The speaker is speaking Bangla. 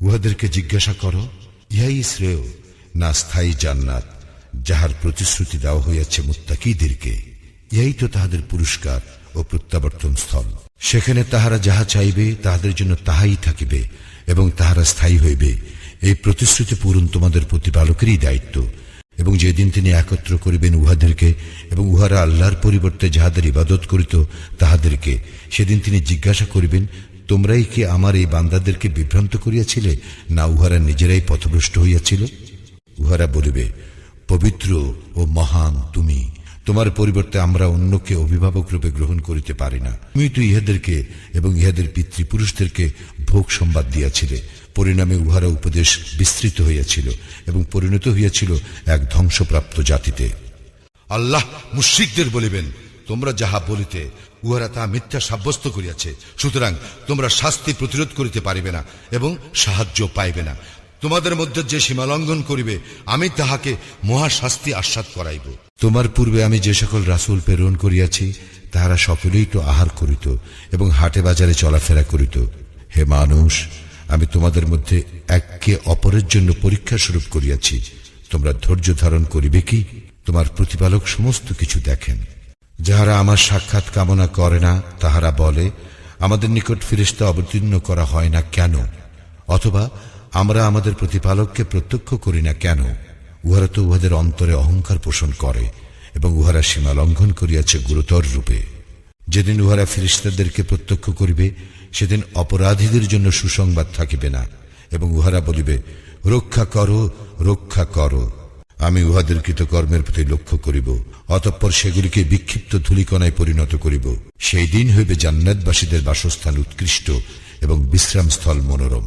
উহাদেরকে জিজ্ঞাসা করো, ইহাই শ্রেয় না স্থায়ী জান্নাত, যাহার প্রতিশ্রুতি দেওয়া হইয়াছে মুত্তাকিদেরকে? ইহাই তো তাহাদের পুরস্কার ও প্রত্যাবর্তন স্থল। সেখানে তাহারা যাহা চাইবে, তাহাদের জন্য তাহাই থাকিবে এবং তাহারা স্থায়ী হইবে। এই প্রতিশ্রুতি পূরণ তোমাদের প্রতিপালকেরই দায়িত্ব এবং যেদিন তিনি একত্র করিবেন উহাদেরকে এবং উহারা আল্লাহর পরিবর্তে যাহাদের ইবাদত করিত তাহাদেরকে, সেদিন তিনি জিজ্ঞাসা করিবেন তোমরাই কি আমার এই বান্দাদেরকে বিভ্রান্ত করিয়াছিলে, না উহারা নিজেরাই পথভ্রষ্ট হইয়াছিল? উহারা বলিবে, পবিত্র ও মহান তুমি, তোমার পরিবর্তে আমরা অন্যকে অভিভাবক রূপে গ্রহণ করিতে পারি না। তুমি তো ইহাদেরকে এবং ইহাদের পিতৃপুরুষদেরকে ভোগ সংবাদ দিয়াছিলে, পরিণামে উহারা উপদেশ বিস্তৃত হইয়াছিল এবং পরিণত হইয়াছিল এক ধ্বংসপ্রাপ্ত জাতিতে। আল্লাহ মুশ্রিকদের বলিবেন, তোমরা যাহা বলিতে উহারা তাহা মিথ্যা সাব্যস্ত করিয়াছে। সুতরাং তোমরা শাস্তি প্রতিরোধ করিতে পারিবে না এবং সাহায্য পাইবে না। তোমাদের মধ্যে যে সীমালঙ্ঘন করিবে, আমি তাহাকে মহাশাস্তি আস্বাদ করাইব। তোমার পূর্বে আমি যে সকল রাসূল প্রেরণ করিয়াছি, তাহারা সকলেই তো আহার করিত এবং হাটে বাজারে চলাফেরা করিত। হে মানুষ, আমি তোমাদের মধ্যে এককে অপরের জন্য পরীক্ষা স্বরূপ করিয়াছি। তোমরা ধৈর্য ধারণ করিবে কি? তোমার প্রতিপালক সমস্ত কিছু দেখেন। যাহারা আমার সাক্ষাৎ কামনা করে না, তাহারা বলে, আমাদের নিকট ফিরিস্তা অবতীর্ণ করা হয় না কেন? অথবা আমরা আমাদের প্রতিপালককে প্রত্যক্ষ করি না কেন? উহারা তো উহাদের অন্তরে অহংকার পোষণ করে এবং উহারা সীমা লঙ্ঘন করিয়াছে গুরুতর রূপে। যেদিন উহারা ফিরিস্তাদেরকে প্রত্যক্ষ করিবে, সেদিন অপরাধীদের জন্য সুসংবাদ থাকিবে না এবং উহারা বলিবে, রক্ষা করো রক্ষা করো। আমি উহাদের কৃতকর্মের প্রতি লক্ষ্য করিব, অতঃপর সেগুলিকে বিক্ষিপ্ত ধূলিকণায় পরিণত করিব। সেই দিন হইবে জান্নাতবাসীদের বাসস্থান উৎকৃষ্ট এবং বিশ্রামস্থল মনোরম।